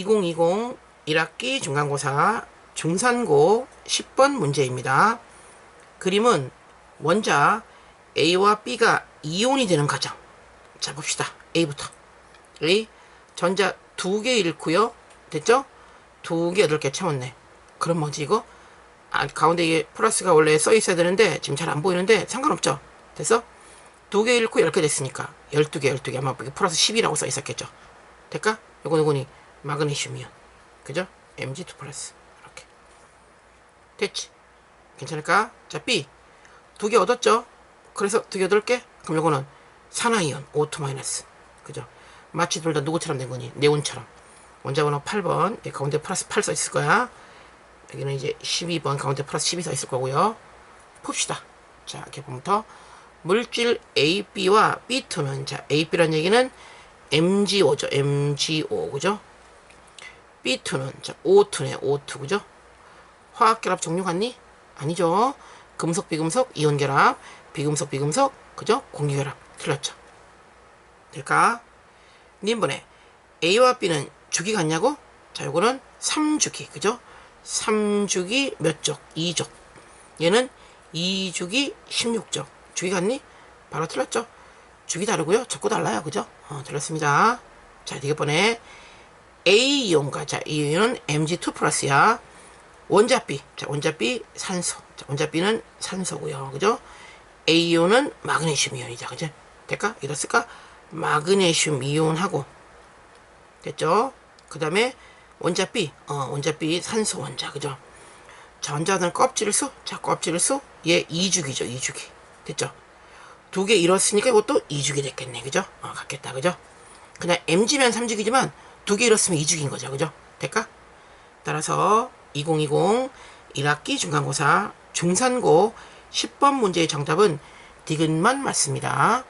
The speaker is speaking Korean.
2020 1학기 중간고사 중산고 10번 문제입니다. 그림은 원자 A와 B가 이온이 되는 과정. 자, 봅시다. A부터. A. 전자 두 개 잃고요. 됐죠? 두 개, 여덟 개 채웠네. 그럼 뭐지, 이거? 아, 가운데 이게 플러스가 원래 써 있어야 되는데, 지금 잘 안 보이는데, 상관없죠? 됐어? 두 개 잃고 열 개 됐으니까. 열두 개, 열두 개. 아마 이게 플러스 10이라고 써 있었겠죠? 될까? 요건 요거니, 마그네슘이온. 그죠? Mg2 플러스. 이렇게. 됐지? 괜찮을까? 자, B. 두 개 얻었죠? 그래서 두개 여덟 개? 그럼 요거는 산화이온, O2 마이너스. 그죠? 마치 둘 다 누구처럼 된 거니? 네온처럼. 원자번호 8번. 예, 가운데 플러스 8 써 있을 거야. 여기는 이제 12번 가운데 플러스 12 써 있을 거고요. 풉시다. 자, 보면부터 물질 A, B와 B2는 자, A, B란 얘기는 MgO죠. MgO. 그죠? B2는 자, O2네. O2. 그죠? 화학 결합 종류 같니? 아니죠. 금속 비금속 이온 결합, 비금속 비금속 그죠? 공유 결합 틀렸죠. 될까? 님번에 A와 B는 주기 같냐고? 자, 요거는 3주기 그죠? 3주기 몇 쪽? 2족. 얘는 2주기 16족. 주기 같니? 바로 틀렸죠. 주기 다르고요. 적고 달라요. 그죠? 어, 틀렸습니다. 자, 이번에 A 이온과 자, 이 이온은 Mg2 플러스야. 원자 B. 자, 원자 B 산소. 자, 원자 B는 산소고요. 그죠? A 이온은 마그네슘 이온이자. 그죠? 될까? 이랬을까? 마그네슘 이온하고 됐죠? 그 다음에 원자 B. 어, 원자 B 산소 원자. 그죠? 자, 원자는 껍질을 수. 자, 껍질을 수. 얘 2주기죠. 2주기. 됐죠? 두 개 잃었으니까 이것도 2주기 됐겠네. 그죠? 어, 같겠다. 그죠? 그냥 M지면 3주기지만 두 개 잃었으면 2주기인 거죠. 그죠? 될까? 따라서 2020 1학기 중간고사 중산고 10번 문제의 정답은 디귿만 맞습니다.